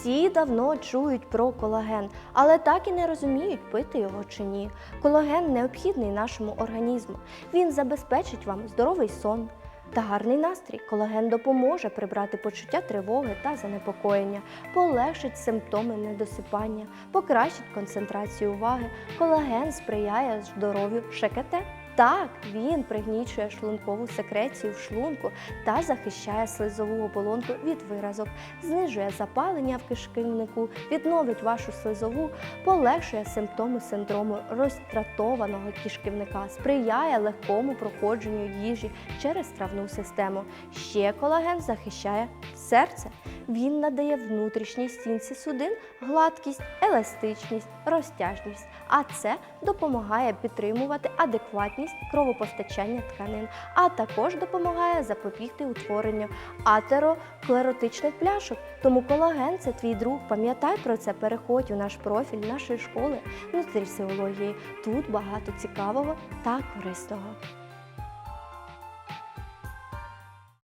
Всі давно чують про колаген, але так і не розуміють, пити його чи ні. Колаген необхідний нашому організму. Він забезпечить вам здоровий сон та гарний настрій. Колаген допоможе прибрати почуття тривоги та занепокоєння, полегшить симптоми недосипання, покращить концентрацію уваги. Колаген сприяє здоров'ю ШКТ. Так, він пригнічує шлункову секрецію в шлунку та захищає слизову оболонку від виразок, знижує запалення в кишківнику, відновить вашу слизову, полегшує симптоми синдрому розтратованого кишківника, сприяє легкому проходженню їжі через травну систему. Ще колаген захищає серце. Він надає внутрішній стінці судин гладкість, еластичність, розтяжність, а це допомагає підтримувати адекватність кровопостачання тканин, а також допомагає запобігти утворенню атероклеротичних пляшок. Тому колаген це твій друг. Пам'ятай про це, переходь у наш профіль нашої школи нутрисіології. Тут багато цікавого та корисного.